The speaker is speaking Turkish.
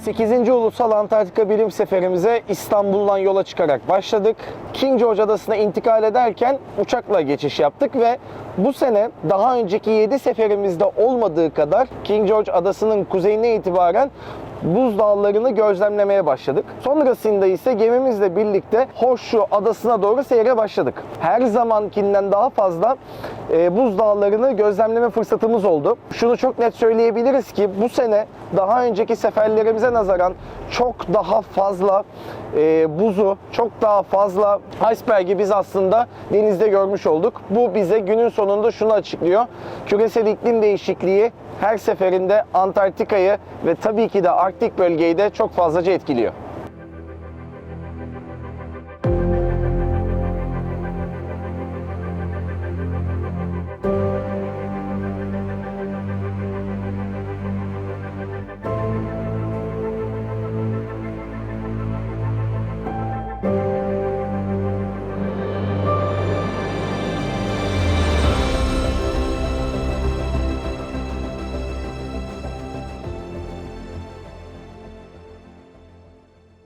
8. Ulusal Antarktika Bilim Seferimize İstanbul'dan yola çıkarak başladık. King George Adası'na intikal ederken uçakla geçiş yaptık ve bu sene daha önceki 7 seferimizde olmadığı kadar King George Adası'nın kuzeyine itibaren buz dağlarını gözlemlemeye başladık. Sonrasında ise gemimizle birlikte Horseshoe Adası'na doğru seyre başladık. Her zamankinden daha fazla e, buz dağlarını gözlemleme fırsatımız oldu. Şunu çok net söyleyebiliriz ki bu sene daha önceki seferlerimize nazaran çok daha fazla e, buzu, çok daha fazla iceberg'i biz aslında denizde görmüş olduk. Bu bize günün sonunda şunu açıklıyor. Küresel iklim değişikliği her seferinde Antarktika'yı ve tabii ki de Arktik bölgeyi de çok fazlaca etkiliyor.